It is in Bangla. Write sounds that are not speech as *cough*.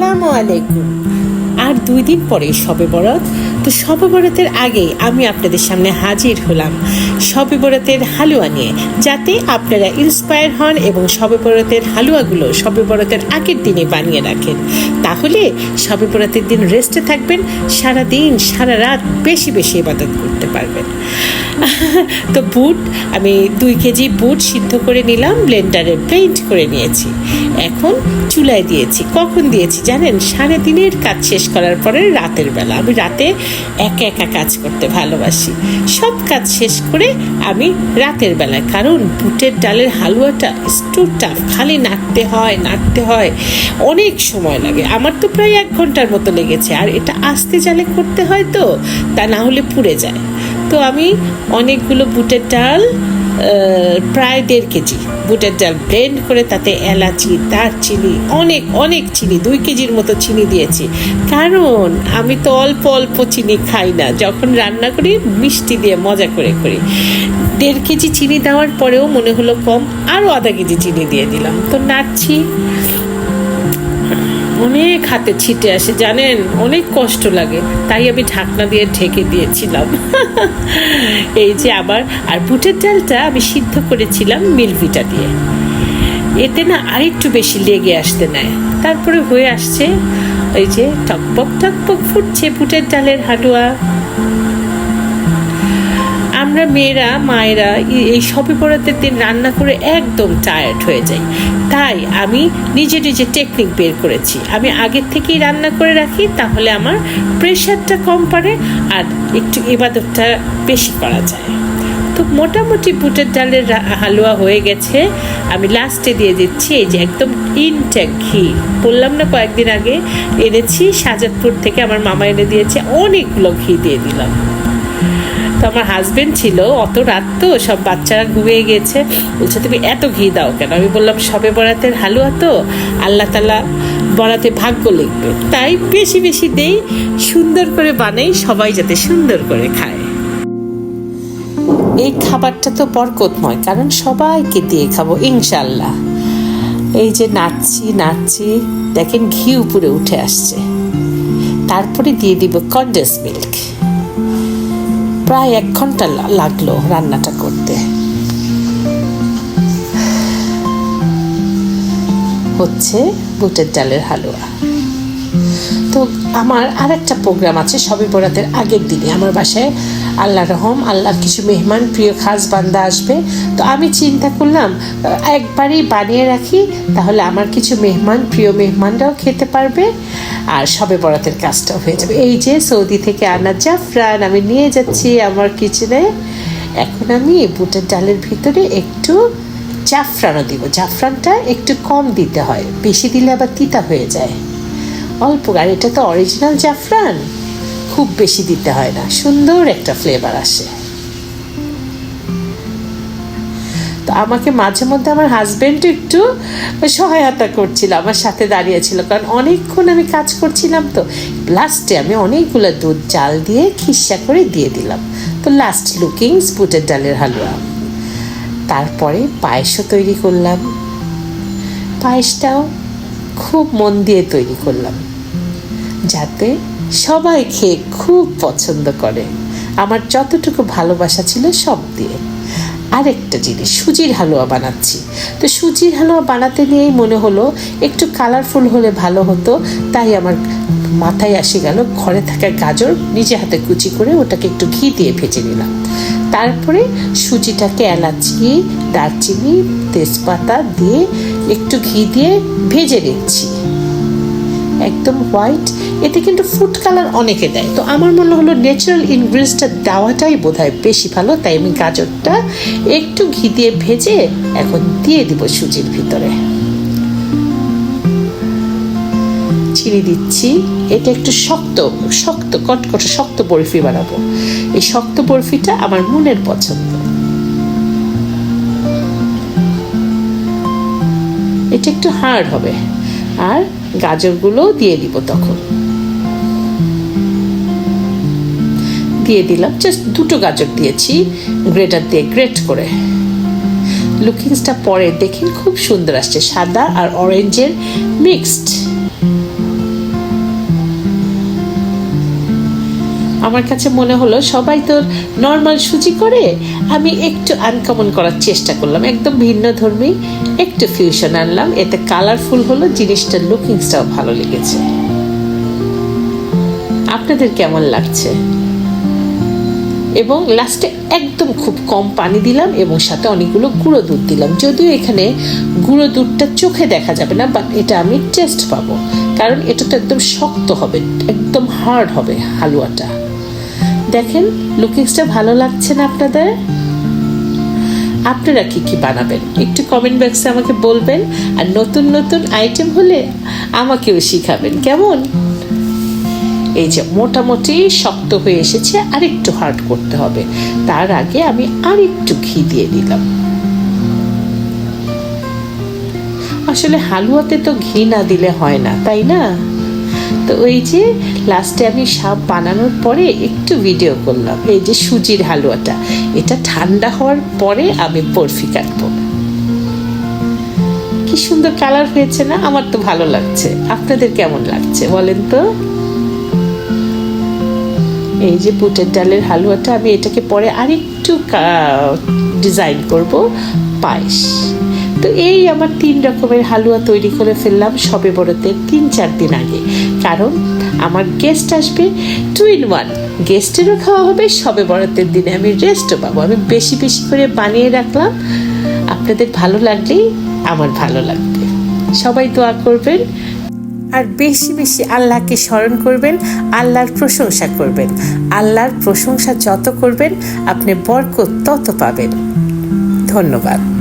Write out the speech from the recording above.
আসসালামু আলাইকুম। আর দুই দিন পরে সবে বরাত তো শবে বরাতের আগেই আমি আপনাদের সামনে হাজির হলাম। শবে বরাতের হালুয়া নিয়ে, যাতে আপনারা ইন্সপায়ার হন এবং শবে বরাতের হালুয়াগুলো শবে বরাতের আগের দিনে বানিয়ে রাখেন। তাহলে শবে বরাতের দিন রেস্টে থাকবেন সারা দিন সারা রাত বেশি বেশি ইবাদত করতে পারবেন। *laughs* তো বুট, আমি দুই কেজি বুট সিদ্ধ করে নিলাম, ব্লেন্ডারে পেইন্ট করে নিয়েছি। এখন চুলায় দিয়েছি। কখন দিয়েছি জানেন? সাড়ে দিনের কাজ শেষ করার পরে রাতের বেলা। আমি রাতে একা একা কাজ করতে ভালোবাসি। সব কাজ শেষ করে আমি রাতের বেলায়, কারণ বুটের ডালের হালুয়াটা একটু টাফ, খালি নাড়তে হয় নাড়তে হয়, অনেক সময় লাগে। আমার তো প্রায় এক ঘণ্টার মতো লেগেছে, আর এটা আস্তে জালে করতে হয় তো, তা না হলে পুড়ে যায়। তো আমি অনেকগুলো বুটের ডাল প্রায় দেড় কেজি। বুটের ডাল ব্লেন্ড করে তাতে এলাচি, দারচিনি, অনেক অনেক চিনি, দুই কেজির মতো চিনি দিয়েছি। কারণ আমি তো অল্প অল্প চিনি খাই না। যখন রান্না করি, মিষ্টি দিয়ে মজা করে করি। দেড় কেজি চিনি দেওয়ার পরেও মনে হলো কম, আরও আধা কেজি চিনি দিয়ে দিলাম। তো নাড়ছি অনেক হাতে ছিটে আসে, জানেন? অনেক কষ্ট লাগে। তাই আমি ঢাকনা দিয়ে ঢেকে দিয়েছিলাম। *laughs* এই যে আবার, আর বুটের ডালটা আমি সিদ্ধ করেছিলাম মিলভিটা দিয়ে। এতে না আরেকটু বেশি লেগে আসতে নেয়। তারপরে হয়ে আসছে ওই যে টকপক টকপক ফুটছে বুটের ডালের হালুয়া। আমরা মেয়েরা, মায়েরা এই- সবে বরাতের দিন রান্না করে একদম টায়ার্ড হয়ে যাই। তাই আমি নিজে নিজে টেকনিক বের করেছি। আমি আগের থেকেই রান্না করে রাখি, তাহলে আমার প্রেশারটা কম পারে আর একটু ইবাদতটা বেশি করা যায়। তো মোটামুটি বুটের ডালের হালুয়া হয়ে গেছে। আমি লাস্টে দিয়ে দিচ্ছি এই যে একদম ইনটেক ঘি। বললাম না কয়েকদিন আগে এনেছি শাহজাদপুর থেকে আমার মামা এনে দিয়েছে, অনেকগুলো ঘি দিয়ে দিলাম। তো আমার হাজবেন্ড ছিল, অত রাত তো সব বাচ্চারা ঘুমিয়ে গেছে। বলছে, তুমি এত ঘি দাও কেন? আমি বললাম, সবে বরাতের হালুয়া তো, আল্লাহ তালা বরাতে ভাগ্য লিখবে। তাই বেশি বেশি দেই, সুন্দর করে বানাই, সবাই যাতে সুন্দর করে খায়। এই খাবারটা তো বরকতময়, কারণ সবাইকে দিয়ে খাব ইনশাল্লাহ এই যে নাচছি নাচছি, দেখেন ঘি উপরে উঠে আসছে। তারপরে দিয়ে দিব কন্ডেন্স মিল্ক। প্রায় এক ঘণ্টা লাগল রান্নাটা করতে। হচ্ছে বুটের ডালের হালুয়া। তো আমার আর একটা প্রোগ্রাম আছে, সবে বরাতের আগের দিনে। আমার বাসায় আল্লাহ রহম, আল্লাহর কিছু মেহমান, প্রিয় খাস বান্দা আসবে। তো আমি চিন্তা করলাম, একবারই বানিয়ে রাখি, তাহলে আমার কিছু মেহমান, প্রিয় মেহমানরাও খেতে পারবে, আর সবে বরাতের কাজটাও হয়ে যাবে। এই যে সৌদি থেকে আনা জাফরান, আমি নিয়ে যাচ্ছি আমার কিচেনে এখন আমি বুটের ডালের ভিতরে একটু জাফরানও দিব। জাফরানটা একটু কম দিতে হয়, বেশি দিলে আবার তিতা হয়ে যায়। অল্প আর এটা তো অরিজিনাল জাফরান। খুব বেশি দিতে হয় না, সুন্দর একটা ফ্লেভার আসে। তো আমাকে মাঝে মধ্যে আমার হাজবেন্ড একটু সহায়তা করছিল, আমার সাথে দাঁড়িয়েছিল, কারণ অনেকক্ষণ আমি কাজ করছিলাম তো। লাস্টে আমি অনেকগুলো দুধ, জাল দিয়ে খিসা করে দিয়ে দিলাম। তো লাস্ট লুকিং স্পুটের ডালের হালুয়া। তারপরে পায়েসও তৈরি করলাম। পায়েসটাও খুব মন দিয়ে তৈরি করলাম। যাতে সবাই খেয়ে খুব পছন্দ করে। আমার যতটুকু ভালোবাসা ছিল সব দিয়ে। আরেকটা জিনিস, সুজির হালুয়া বানাচ্ছি। তো সুজির হালুয়া বানাতে নিয়েই মনে হলো, একটু কালারফুল হলে ভালো হতো, তাই আমার মাথায় আসে গেল ঘরে থাকা গাজর নিজে হাতে কুচি করে ওটাকে একটু ঘি দিয়ে ভেজে নিলাম। তারপরে সুজিটাকে এলাচি, দারচিনি, তেজপাতা দিয়ে একটু ঘি দিয়ে ভেজে নিচ্ছি। একদম হোয়াইট এতে কিন্তু ফুড কালার অনেকে দেয়। তো আমার মনে হলো ন্যাচারাল ইনগ্রিডিয়েন্টসটা দেওয়াটাই বোধ হয় বেশি ভালো, তাই আমি গাজরটা একটু ঘি দিয়ে ভেজে এখন দিয়ে দিব সুজির ভিতরে। চিনি দিচ্ছি, এটা একটু শক্ত শক্ত, কটকট, শক্ত বরফি বানাবো। এই শক্ত বরফিটা আমার মনের পছন্দ। এটা একটু হার্ড হবে। আর গাজরগুলো দিয়ে দিব তখন। দিয়ে দিলাম জাস্ট দুটো গাজর দিয়েছি, গ্রেটার দিয়ে গ্রেট করে। লুকিংসটা পরে দেখেন খুব সুন্দর আসছে, সাদা আর অরেঞ্জের মিক্সড আমার কাছে মনে হলো, সবাই তো নর্মাল সুজি করে, আমি একটু আনকমন করার চেষ্টা করলাম। একদম ভিন্ন ধর্মী, একটু ফিউশন আনলাম। এতে কালারফুল হলো জিনিসটার লুকিংসটাও ভালো লেগেছে। আপনাদের কেমন লাগছে? এবং লাস্টে একদম খুব কম পানি দিলাম এবং সাথে অনেকগুলো গুঁড়ো দুধ দিলাম। যদিও এখানে গুঁড়ো দুধটা চোখে দেখা যাবে না বাট এটা আমি টেস্ট পাবো। কারণ এটা তো একদম শক্ত হবে, একদম হার্ড হবে হালুয়াটা। দেখেন লুকিংসটা ভালো লাগছে না আপনাদের? আপনারা কি কি বানাবেন? একটু কমেন্ট বক্সে আমাকে বলবেন, আর নতুন নতুন আইটেম হলে আমাকেও শিখাবেন, কেমন? এই যে মোটামুটি শক্ত হয়ে এসেছে আর একটু হার্ড করতে হবে। তার আগে আমি আর একটু ঘি দিয়ে দিলাম। আসলে হালুয়াতে তো ঘি না দিলে হয় না, তাই না? তো ওই যে লাস্টে আমি সাপ বানানোর পরে একটু ভিডিও করলাম। এই যে সুজির হালুয়াটা, এটা ঠান্ডা হওয়ার পরে আমি বরফি কাটবো। কি সুন্দর কালার হয়েছে না? আমার তো ভালো লাগছে। আপনাদের কেমন লাগছে বলেন তো? এই যে বুটের ডালের হালুয়াটা, আমি এটাকে পরে আরেকটু ডিজাইন করব, পায়েস। তো এই আমার তিন রকমের হালুয়া তৈরি করে ফেললাম সবে বড়তে তিন চার দিন আগে। কারণ আমার গেস্ট আসবে টু ইন ওয়ান গেস্টেরও খাওয়া হবে, সবে বরাতের দিনে আমি রেস্টও পাবো। আমি বেশি বেশি করে বানিয়ে রাখলাম। আপনাদের ভালো লাগলেই আমার ভালো লাগবে। সবাই দোয়া করবেন। আর বেশি বেশি আল্লাহকে স্মরণ করবেন, আল্লাহর প্রশংসা করবেন। আল্লাহর প্রশংসা যত করবেন, আপনি বরকত তত পাবেন। ধন্যবাদ।